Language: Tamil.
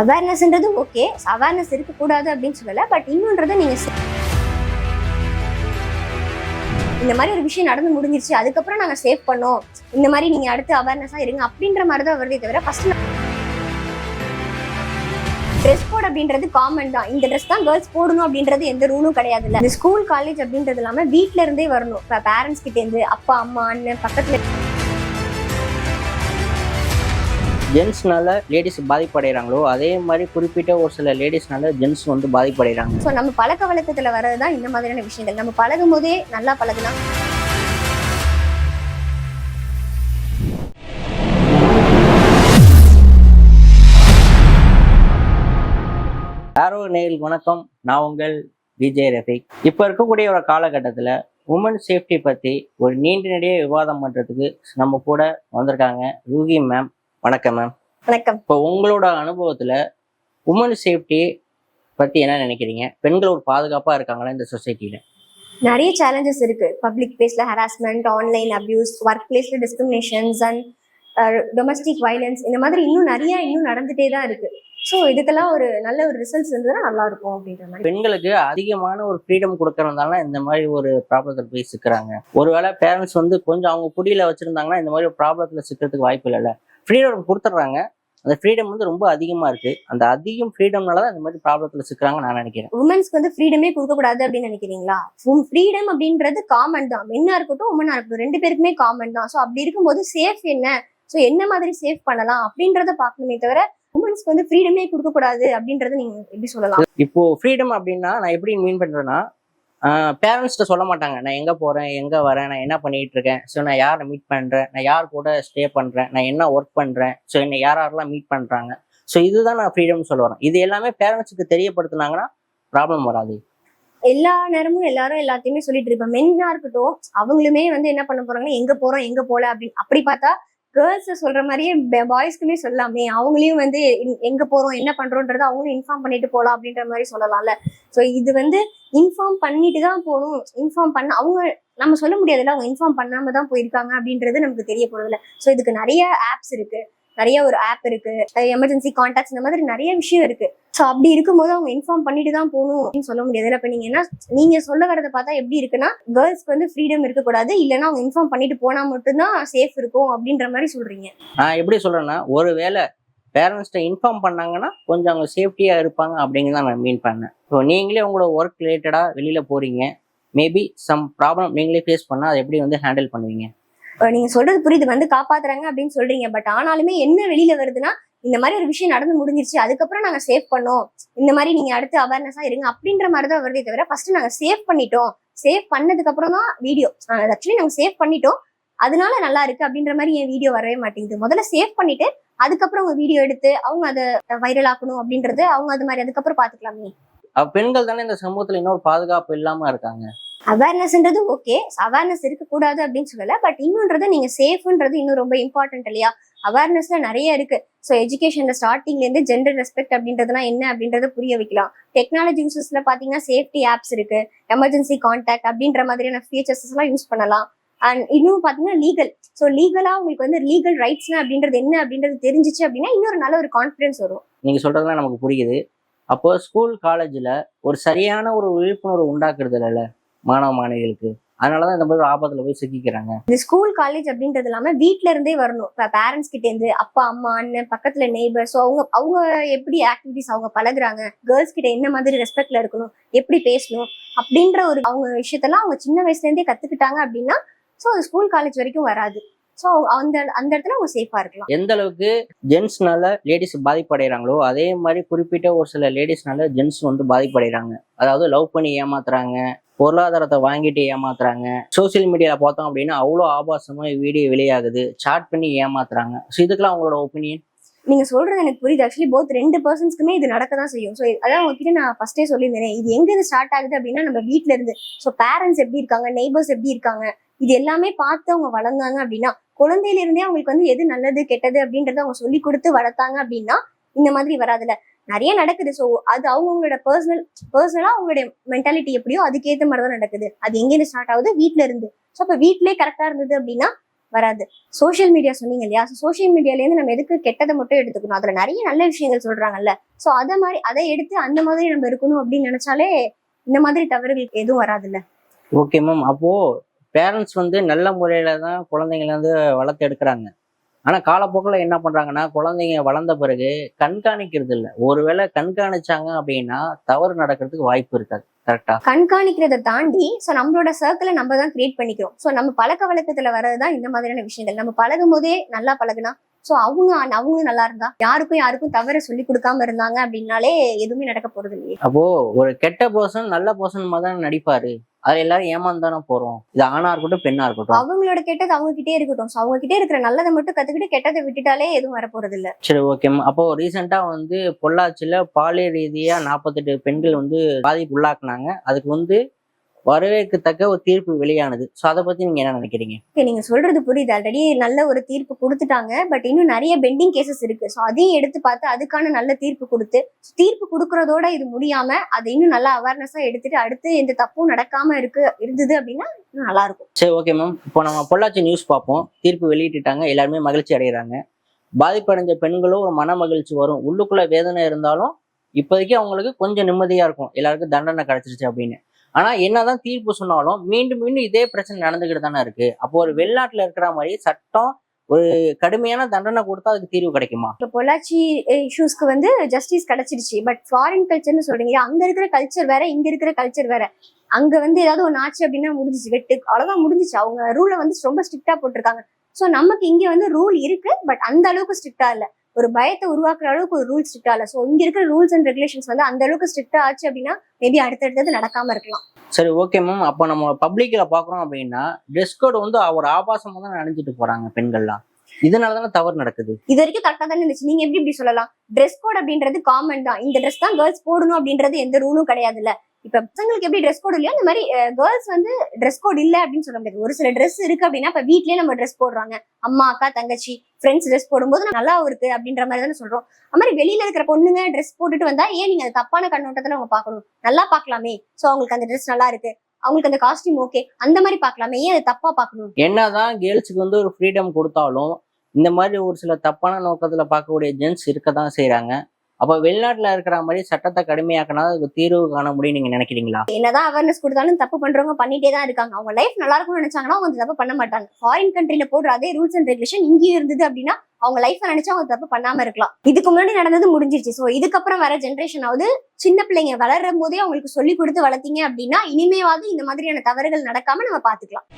அவேர்னஸ்ன்றது ஓகே அவேர்னஸ் இருக்கக்கூடாது அப்படின்னு சொல்லலை. பட் இன்னொன்றதை நீங்கள் இந்த மாதிரி ஒரு விஷயம் நடந்து முடிஞ்சிருச்சு. அதுக்கப்புறம் நாங்கள் சேவ் பண்ணோம். இந்த மாதிரி நீங்கள் அடுத்து அவேர்னஸாக இருங்க அப்படின்ற மாதிரி தான் வருதே தவிர ஃபர்ஸ்ட் ட்ரெஸ் கோட் அப்படின்றது காமன் தான். இந்த ட்ரெஸ் தான் கேர்ள்ஸ் போடணும் அப்படின்றது எந்த ரூலும் கிடையாது இல்ல ஸ்கூல் காலேஜ் அப்படின்றது இல்லாமல் வீட்ல இருந்தே வரணும். இப்போ பேரண்ட்ஸ் கிட்டேருந்து அப்பா அம்மா அண்ணன் பக்கத்தில் ஜென்ஸ்னால லேடிஸ் பாதிப்படைகிறாங்களோ அதே மாதிரி குறிப்பிட்ட ஒரு சில லேடிஸ்னால ஜென்ஸ் வந்து பாதிப்படைகிறாங்க ஸோ நம்ம பழக்க வழக்கத்துல வர்றது தான் இந்த மாதிரியான விஷயங்கள். நம்ம பழகும் போதே நல்லா பழகலாம் யாரோ நேரில் வணக்கம். நான் உங்கள் விஜய் ரஃபிக். இப்போ இருக்கக்கூடிய ஒரு காலகட்டத்தில் உமன் சேஃப்டி பற்றி ஒரு நீண்ட நெடிய விவாதம் பண்ணுறதுக்கு நம்ம கூட வந்திருக்காங்க. ரூகி மேம் வணக்கம் மேம் வணக்கம். இப்போ உங்களோட அனுபவத்தில் உமன் சேஃப்டி பற்றி என்ன நினைக்கிறீங்க? பெண்கள் ஒரு பாதுகாப்பாக இருக்காங்களா இந்த சொசைட்டியில் நிறைய சேலஞ்சஸ் இருக்கு. பப்ளிக் பிளேஸ்ல ஹராஸ்மெண்ட் ஆன்லைன் அபியூஸ் ஒர்க் பிளேஸ்ல டிஸ்கிரிமினேஷன்ஸ் அண்ட் டொமஸ்டிக் வயலன்ஸ் இந்த மாதிரி இன்னும் நிறைய இன்னும் நடந்துட்டே தான் இருக்கு. ஸோ இதுக்கெல்லாம் ஒரு நல்ல ஒரு ரிசல்ட்ஸ் இருந்ததுன்னா நல்லா இருக்கும் அப்படின்ற மாதிரி. பெண்களுக்கு அதிகமான ஒரு ஃப்ரீடம் கொடுக்கறதுனால இந்த மாதிரி ஒரு ப்ராப்ளத்தில் போய் சிக்கிறாங்க. ஒருவேளை பேரண்ட்ஸ் வந்து கொஞ்சம் அவங்க குடியில வச்சிருந்தாங்கன்னா இந்த மாதிரி ஒரு ப்ராப்ளத்தில் சிக்கிறதுக்கு வாய்ப்பு இல்லைல்ல? ஃப்ரீடம் கொடுத்துட்றாங்க. அந்த ஃப்ரீடம் வந்து ரொம்ப அதிகமாக இருக்கு. அந்த அதிகம் ஃப்ரீடம்னால தான் இந்த மாதிரி ப்ராப்ளத்தில் சிக்கிறாங்கன்னு நான் நினைக்கிறேன். உமன்ஸ்க்கு வந்து ஃப்ரீடமே கொடுக்கக்கூடாது அப்படின்னு நினைக்கிறீங்களா? ஃப்ரீடம் அப்படின்றது காமன் தான். மென்னா இருக்கட்டும் உமனா இருக்கட்டும் ரெண்டு பேருக்குமே காமன் தான். ஸோ அப்படி இருக்கும்போது சேஃப் என்ன? ஸோ என்ன மாதிரி சேஃப் பண்ணலாம் அப்படின்றத பார்க்கணுமே தவிர உமன்ஸ்க்கு வந்து ஃப்ரீடமே கொடுக்கக்கூடாது அப்படின்றத நீங்க எப்படி சொல்லலாம்? இப்போ ஃப்ரீடம் அப்படின்னா நான் எப்படி மீன் பண்றேன்னா பேரண்ட்ஸ்கிட்ட சொல்ல மாட்டாங்க. நான் எங்க போறேன்? எங்க வரேன்? நான் என்ன பண்ணிட்டு இருக்கேன் ஸோ நான் யாரை மீட் பண்றேன்? நான் யார் கூட ஸ்டே பண்றேன்? நான் என்ன ஒர்க் பண்றேன்? ஸோ என்னை யார் யாரெல்லாம் மீட் பண்றாங்க? ஸோ இதுதான் நான் ஃப்ரீடம்னு சொல்ல வரேன். இது எல்லாமே பேரண்ட்ஸுக்கு தெரியப்படுத்துனாங்கன்னா ப்ராப்ளம் வராது. எல்லா நேரமும் எல்லாரும் எல்லாத்தையுமே சொல்லிட்டு இருப்போம் மென்னா இருக்கட்டும் அவங்களுமே வந்து என்ன பண்ண போறாங்கன்னா எங்க போறோம் எங்க போல அப்படின்னு அப்படி பார்த்தா கேர்ள்ஸ் சொல்ற மாதிரியே பாய்ஸ்க்குமே சொல்லலாமே. அவங்களையும் வந்து எங்க- போறோம் என்ன பண்றோன்றது அவங்களும் இன்ஃபார்ம் பண்ணிட்டு போலாம் அப்படின்ற மாதிரி சொல்லலாம்ல. ஸோ இது வந்து இன்ஃபார்ம் பண்ணிட்டு தான் போகணும். இன்ஃபார்ம் பண்ண அவங்க நம்ம சொல்ல முடியாதுல்ல. அவங்க இன்ஃபார்ம் பண்ணாம தான் போயிருக்காங்க அப்படின்றது நமக்கு தெரிய போறதில்ல. ஸோ இதுக்கு நிறைய ஆப்ஸ் இருக்கு. நிறைய ஒரு ஆப் இருக்கு. எமர்ஜென்சி கான்டாக்ட்ஸ் இந்த மாதிரி நிறைய விஷயம் இருக்கு. ஸோ அப்படி இருக்கும்போது அவங்க இன்ஃபார்ம் பண்ணிட்டு தான் போகணும் அப்படின்னு சொல்ல முடியாது. இப்போ நீங்க என்ன நீங்க சொல்ல வரதை பார்த்தா எப்படி இருக்குன்னா கேர்ள்ஸ்க்கு வந்து ஃப்ரீடம் இருக்கக்கூடாது. இல்லைன்னா அவங்க இன்ஃபார்ம் பண்ணிட்டு போனா மட்டும்தான் சேஃப் இருக்கும் அப்படின்ற மாதிரி சொல்றீங்க. நான் எப்படி சொல்றேன்னா ஒருவேளை பேரண்ட்ஸ்கிட்ட இன்ஃபார்ம் பண்ணாங்கன்னா கொஞ்சம் அவங்க சேஃப்டியாக இருப்பாங்க அப்படிங்கிறத தான் நான் மீன் பண்ணேன். ஸோ நீங்களே உங்களோட ஒர்க் ரிலேட்டடாக வெளியில் போகிறீங்க மேபி சம் ப்ராப்ளம் நீங்களே ஃபேஸ் பண்ணால் அதை எப்படி வந்து ஹேண்டில் பண்ணுவீங்க? நீங்க சொல்றது புரியுது வந்து காப்பாத்துறாங்க அப்படின்னு சொல்றீங்க. பட் ஆனாலுமே என்ன வெளியில வருதுன்னா இந்த மாதிரி ஒரு விஷயம் நடந்து முடிஞ்சிருச்சு அதுக்கப்புறம் நாங்க சேவ் பண்ணோம். இந்த மாதிரி நீங்க அடுத்து அவேர்னஸா இருங்க அப்படின்ற மாதிரி தான் வருதே தவிர ஃபர்ஸ்ட் நாங்க சேவ் பண்ணிட்டோம். சேவ் பண்ணதுக்கு அப்புறம் தான் வீடியோ ஆக்சுவலி நாங்க சேவ் பண்ணிட்டோம். அதனால நல்லா இருக்கு அப்படின்ற மாதிரி என் வீடியோ வரவே மாட்டேங்குது. முதல்ல சேவ் பண்ணிட்டு அதுக்கப்புறம் அவங்க வீடியோ எடுத்து அவங்க அதை வைரல் ஆக்கணும் அப்படின்றது அவங்க அது மாதிரி அதுக்கப்புறம் பாத்துக்கலாமே பெண்கள் தானே இந்த சமூகத்தில் இன்னொரு பாதுகாப்பு இல்லாமல் இருக்காங்க. அவேர்னஸ்ன்றது ஓகே அவேர்னஸ் இருக்கக்கூடாது அப்படின்னு சொல்லலை. பட் இன்னொன்றது நீங்கள் சேஃப்ன்றது இன்னும் ரொம்ப இம்பார்ட்டன்ட் இல்லையா? அவேர்னஸ்ல நிறைய இருக்கு. ஸோ எஜுகேஷன்ல ஸ்டார்டிங்லேருந்து ஜெண்டர் ரெஸ்பெக்ட் அப்படின்றதுலாம் என்ன அப்படின்றத புரிய வைக்கலாம். டெக்னாலஜி யூசஸ்ல பார்த்தீங்கன்னா சேஃப்டி ஆப்ஸ் இருக்கு. எமர்ஜென்சி கான்டாக்ட் அப்படின்ற மாதிரியான ஃபீச்சர்ஸ் எல்லாம் யூஸ் பண்ணலாம். அண்ட் இன்னும் பார்த்தீங்கன்னா லீகல் ஸோ லீகலாக உங்களுக்கு வந்து லீகல் ரைட்ஸ்னா அப்படின்றது என்ன அப்படின்றது தெரிஞ்சிச்சு அப்படின்னா இன்னொரு நல்ல ஒரு கான்ஃபிடன்ஸ் வரும். நீங்கள் சொல்கிறதுலாம் நமக்கு புரியுது. அப்போ ஸ்கூல் காலேஜில் ஒரு சரியான ஒரு விழிப்புணர்வு உண்டாக்குறது இல்லைல்ல மாணவ மாணவிகளுக்கு. அதனால தான் இந்த மாதிரி ஆபத்தில் போய் சிக்கிக்கிறாங்க. இந்த ஸ்கூல் காலேஜ் அப்படின்றது இல்லாம வீட்ல இருந்தே வரணும். இப்ப பேரண்ட்ஸ் கிட்ட இருந்து அப்பா அம்மா அண்ணன் பக்கத்துல நெய்பர் ஸோ அவங்க அவங்க எப்படி ஆக்டிவிட்டிஸ் அவங்க பழகுறாங்க? கேர்ள்ஸ் கிட்ட என்ன மாதிரி ரெஸ்பெக்ட்ல இருக்கணும்? எப்படி பேசணும்? அப்படின்ற ஒரு அவங்க விஷயத்தெல்லாம் அவங்க சின்ன வயசுல இருந்தே கத்துக்கிட்டாங்க அப்படின்னா ஸோ அது ஸ்கூல் காலேஜ் வரைக்கும் வராது. ஸோ அந்த அந்த இடத்துல அவங்க சேஃபா இருக்கலாம். எந்த அளவுக்கு ஜென்ஸ்னால லேடிஸ் பாதிப்படைகிறாங்களோ அதே மாதிரி குறிப்பிட்ட ஒரு சில லேடிஸ்னால ஜென்ஸ் வந்து பாதிப்படைகிறாங்க அதாவது லவ் பண்ணி ஏமாத்துறாங்க. பொருளாதாரத்தை வாங்கிட்டு ஏமாத்துறாங்க. சோஷியல் மீடியாவில் பார்த்தோம் அப்படின்னா அவ்வளோ ஆபாசமாக வீடியோ வெளியாகுது. சாட் பண்ணி ஏமாத்துறாங்க. ஸோ இதுக்கெல்லாம் அவங்களோட ஒப்பீனியன் நீங்க சொல்றது எனக்கு புரியுது. ஆக்சுவலி போத் ரெண்டு பர்சன்ஸ்க்குமே இது நடக்க தான் செய்யும். ஸோ அதான் உங்ககிட்ட நான் ஃபர்ஸ்டே சொல்லியிருந்தேன். இது எங்க இருந்து ஸ்டார்ட் ஆகுது அப்படின்னா நம்ம வீட்ல இருந்து. ஸோ பேரண்ட்ஸ் எப்படி இருக்காங்க? நெய்பர்ஸ் எப்படி இருக்காங்க? இது எல்லாமே பார்த்து அவங்க வளர்ந்தாங்க அப்படின்னா குழந்தையில இருந்தே அவங்களுக்கு வந்து எது நல்லது கெட்டது அப்படின்றத அவங்க சொல்லி கொடுத்து வளர்த்தாங்க அப்படின்னா இந்த மாதிரி வராதுல நிறைய நடக்குது. ஸோ அது அவங்கவுங்களோட பர்சனல் பர்சனலா அவங்களுடைய மென்டாலிட்டி எப்படியோ அதுக்கேற்ற மாதிரி தான் நடக்குது. அது எங்கேருந்து ஸ்டார்ட் ஆகுது? வீட்ல இருந்து. ஸோ அப்போ வீட்லயே கரெக்டா இருந்தது அப்படின்னா வராது. சோஷியல் மீடியா சொன்னீங்க இல்லையா? சோஷியல் மீடியால இருந்து நம்ம எதுக்கு கெட்டதை மட்டும் எடுத்துக்கணும்? அதுல நிறைய நல்ல விஷயங்கள் சொல்றாங்கல்ல. ஸோ அதை மாதிரி அதை எடுத்து அந்த மாதிரி நம்ம இருக்கணும் அப்படின்னு நினைச்சாலே இந்த மாதிரி தவறுகளுக்கு எதுவும் வராதுல்ல. ஓகே மேம் அப்போ பேரண்ட்ஸ் வந்து நல்ல முறையில தான் குழந்தைங்கள வந்து வளர்த்து எடுக்கிறாங்க. ஆனா காலப்போக்கில் என்ன பண்றாங்கன்னா குழந்தைங்க வளர்ந்த பிறகு கண்காணிக்கிறது இல்லை ஒருவேளை கண்காணிச்சாங்க அப்படின்னா தவறு நடக்கிறதுக்கு வாய்ப்பு இருக்காது. கரெக்டா கண்காணிக்கிறதை தாண்டி சோ நம்மளோட சர்க்கிளை நம்ம தான் கிரியேட் பண்ணிக்கிறோம். சோ நம்ம பழக்க வழக்கத்துல வர்றதுதான் இந்த மாதிரியான விஷயங்கள். நம்ம பழகும் போதே நல்லா பழகுனா சோ அவங்க அவங்களும் நல்லா இருந்தா யாருக்கும் யாருக்கும் தவற சொல்லி கொடுக்காம இருந்தாங்க அப்படின்னாலே எதுவுமே நடக்க போறது இல்லையே அப்போ ஒரு கெட்ட பர்சன் நல்ல பர்சன் மாதிரி தான் நடிப்பாரு. அது எல்லாரும் ஏமாந்து தானே போறோம். இது ஆணா இருக்கட்டும் பெண்ணா இருக்கட்டும். அவங்களோட கெட்டது அவங்க கிட்டே இருக்கட்டும். சோ அவங்க கிட்டே இருக்கிற நல்லதை மட்டும் கத்துக்கிட்டு கெட்டதை விட்டுட்டாலே எதுவும் வர போறது இல்ல சரி ஓகே அப்போ ரீசெண்டா வந்து பொள்ளாச்சியில பாலியல் ரீதியா நாற்பத்தெட்டு பெண்கள் வந்து பாதிப்பு உள்ளாக்குனாங்க. அதுக்கு வந்து வரவேற்கத்தக்க ஒரு தீர்ப்பு வெளியானது. ஸோ அதை பத்தி நீங்க என்ன நினைக்கிறீங்க? நீங்க சொல்றது புரியுது. ஆல்ரெடி நல்ல ஒரு தீர்ப்பு கொடுத்துட்டாங்க. பட் இன்னும் நிறைய பெண்டிங் கேசஸ் இருக்கு. சோ அதையும் எடுத்து பார்த்து அதுக்கான நல்ல தீர்ப்பு கொடுத்து தீர்ப்பு கொடுக்கறதோட இது முடியாம அதை இன்னும் நல்லா அவேர்னஸா எடுத்துட்டு அடுத்து எந்த தப்பும் நடக்காம இருக்கு இருந்தது அப்படின்னா நல்லா இருக்கும் சரி ஓகே மேம் இப்போ நம்ம பொள்ளாச்சி நியூஸ் பார்ப்போம். தீர்ப்பு வெளியிட்டுட்டாங்க. எல்லாருமே மகிழ்ச்சி அடைகிறாங்க. பாதிப்படைஞ்ச பெண்களும் ஒரு மன மகிழ்ச்சி வரும். உள்ளுக்குள்ள வேதனை இருந்தாலும் இப்போதைக்கு அவங்களுக்கு கொஞ்சம் நிம்மதியா இருக்கும். எல்லாருக்கும் தண்டனை கிடைச்சிருச்சு அப்படின்னு. ஆனால் என்னதான் தீர்ப்பு சொன்னாலும் மீண்டும் மீண்டும் இதே பிரச்சனை நடந்துக்கிட்டு தானே இருக்கு. அப்போ ஒரு வெளிநாட்டில் இருக்கிற மாதிரி சட்டம் ஒரு கடுமையான தண்டனை கொடுத்தா அதுக்கு தீர்வு கிடைக்குமா? இப்போ பொள்ளாச்சி இஷ்யூஸ்க்கு வந்து ஜஸ்டிஸ் கிடைச்சிருச்சு. பட் ஃபாரின் கல்ச்சர்னு சொல்றீங்க. அங்க இருக்கிற கல்ச்சர் வேற இங்க இருக்கிற கல்ச்சர் வேற. அங்க வந்து ஏதாவது ஒன்று ஆச்சு அப்படின்னா முடிஞ்சிச்சு. வெட்டு அவ்வளவுதான் முடிஞ்சிச்சு. அவங்க ரூலை வந்து ரொம்ப ஸ்ட்ரிக்டா போட்டிருக்காங்க. ஸோ நமக்கு இங்க வந்து ரூல் இருக்கு பட் அந்த அளவுக்கு ஸ்ட்ரிக்டா இல்லை. ஒரு பயத்தை உருவாக்குற அளவுக்கு ஒரு ரூல் ஸ்ட்ரிக்டா இல்ல. ஸோ இங்க இருக்கிற ரூல்ஸ் அண்ட் ரெகுலேஷன்ஸ் வந்து அந்த அளவுக்கு ஸ்ட்ரிக்டா ஆச்சு அப்படின்னா மேபி அடுத்தடுத்தது நடக்காம இருக்கலாம். சரி ஓகே மேம் அப்போ நம்ம பப்ளிக்ல பாக்குறோம் அப்படின்னா ட்ரெஸ் கோட் வந்து ஒரு ஆபாசமா தான் அணிஞ்சிட்டு போறாங்க பெண்கள்லாம். இதனால தானே தவறு நடக்குது? இது வரைக்கும் கரெக்டா தானே இருந்துச்சு. நீங்க எப்படி இப்படி சொல்லலாம்? ட்ரெஸ் கோட் அப்படின்றது காமன் தான். இந்த ட்ரெஸ் தான் கேர்ள்ஸ் போடணும் அப்படின்றது எந்த ரூலும் கிடையாது இல்ல. இப்ப பசங்களுக்கு எப்படி ட்ரெஸ் கோட் இல்லையோ அந்த மாதிரி கேர்ள்ஸ் வந்து ட்ரெஸ் கோட் இல்ல அப்படின்னு சொல்ல முடியாது. ஒரு சில ட்ரெஸ் இருக்கு அப்படின்னா இப்ப வீட்லயே நம்ம ட்ரெஸ் போடுறாங்க. அம்மா அக்கா தங்கச்சி ஃப்ரெண்ட்ஸ் ட்ரெஸ் போடும்போது நல்லா இருக்கு அப்படின்ற மாதிரி தானே சொல்றோம். அது மாதிரி வெளியில இருக்கிற பொண்ணுங்க ட்ரெஸ் போட்டுட்டு வந்தா ஏன் நீங்க அது தப்பான கண்ணோட்டத்துல அவங்க பார்க்கணும்? நல்லா பார்க்கலாமே. சோ அவங்களுக்கு அந்த ட்ரெஸ் நல்லா இருக்கு. அவங்களுக்கு அந்த காஸ்டியூம் ஓகே அந்த மாதிரி பார்க்கலாமே. ஏன் அதை தப்பா பார்க்கணும்? என்னதான் கேர்ள்ஸுக்கு வந்து ஒரு ஃப்ரீடம் கொடுத்தாலும் இந்த மாதிரி ஒரு சில தப்பான நோக்கத்துல பார்க்கக்கூடிய ஜென்ஸ் இருக்க தான் செய்றாங்க. அப்போ வெளிநாட்டில் இருக்கிற மாதிரி சட்டத்தை கடுமையாக்கினா அதுக்கு தீர்வு காண முடியும் நீங்கள் நினைக்கிறீங்களா? என்னதான் அவேர்னஸ் கொடுத்தாலும் தப்பு பண்ணுறவங்க பண்ணிட்டே தான் இருக்காங்க. அவங்க லைஃப் நல்லா இருக்கும்னு நினைச்சாங்கன்னா அவங்க தப்பு பண்ண மாட்டாங்க. ஃபாரின் கண்ட்ரியில் போடுற அதே ரூல்ஸ் அண்ட் ரெகுலேஷன் இங்கேயும் இருந்தது அப்படின்னா அவங்க லைஃப் நினைச்சா அவங்க தப்பு பண்ணாம இருக்கலாம். இதுக்கு முன்னாடி நடந்தது முடிஞ்சிருச்சு. ஸோ இதுக்கப்புறம் வர ஜென்ரேஷனாவது சின்ன பிள்ளைங்க வளரும் போதே அவங்களுக்கு சொல்லி கொடுத்து வளர்த்தீங்க அப்படின்னா இனிமேவாவது இந்த மாதிரியான தவறுகள் நடக்காம நம்ம பார்த்துக்கலாம்.